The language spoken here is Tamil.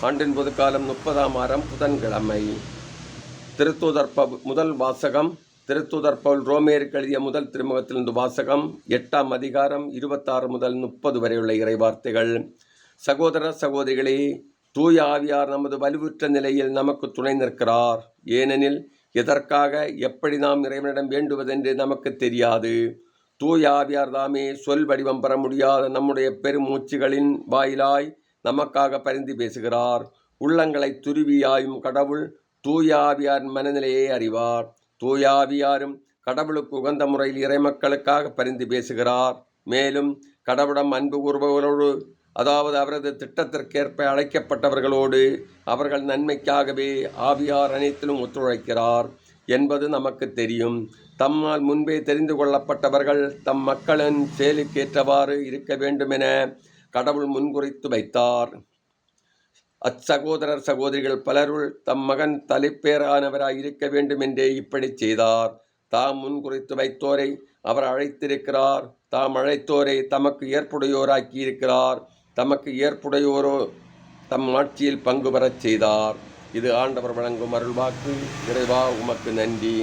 ஆண்டின் பொதுக்காலம் முப்பதாம் வாரம் புதன்கிழமை. திருத்தூதர் முதல் வாசகம் திருத்துதற்பவுல் பவுல் ரோமேருக்கு எழுதிய முதல் திருமுகத்திலிருந்து வாசகம் எட்டாம் அதிகாரம் இருபத்தாறு முதல் முப்பது வரையுள்ள இறைவார்த்தைகள். சகோதர சகோதரிகளே தூய ஆவியார் நமது வலுவுற்ற நிலையில் நமக்கு துணை நிற்கிறார். ஏனெனில் எதற்காக எப்படி நாம் இறைவனிடம் வேண்டுவதென்று நமக்கு தெரியாது. தூய ஆவியார் தாமே சொல் வடிவம் பெற முடியாத நம்முடைய பெருமூச்சுகளின் வாயிலாய் நமக்காக பரிந்து பேசுகிறார். உள்ளங்களை துருவியாயும் கடவுள் தூயாவியார் மனநிலையை அறிவார். தூயாவியாரும் கடவுளுக்கு உகந்த முறையில் இறைமக்களுக்காக பரிந்து பேசுகிறார். மேலும் கடவுளம் அன்பு கூறுபவர்களோடு அதாவது அவரது திட்டத்திற்கேற்ப அழைக்கப்பட்டவர்களோடு அவர்கள் நன்மைக்காகவே ஆவியார் அனைத்திலும் ஒத்துழைக்கிறார் என்பது நமக்கு தெரியும். தம்மால் முன்பே தெரிந்து கொள்ளப்பட்டவர்கள் தம் மக்களின் செயலுக்கேற்றவாறு இருக்க வேண்டுமென கடவுள் முன்குறித்து வைத்தார். அச்சகோதரர் சகோதரிகள் பலருள் தம் மகன் தலைப்பேரானவராய் இருக்க வேண்டும் என்றே இப்படி செய்தார். தாம் முன்குறித்து வைத்தோரை அவர் அழைத்திருக்கிறார். தாம் அழைத்தோரை தமக்கு ஏற்புடையோராக்கி இருக்கிறார். தமக்கு ஏற்புடையோரோ தம் ஆட்சியில் பங்கு பெறச் செய்தார். இது ஆண்டவர் வழங்கும் அருள்வாக்கு. இறைவா உமக்கு நன்றி.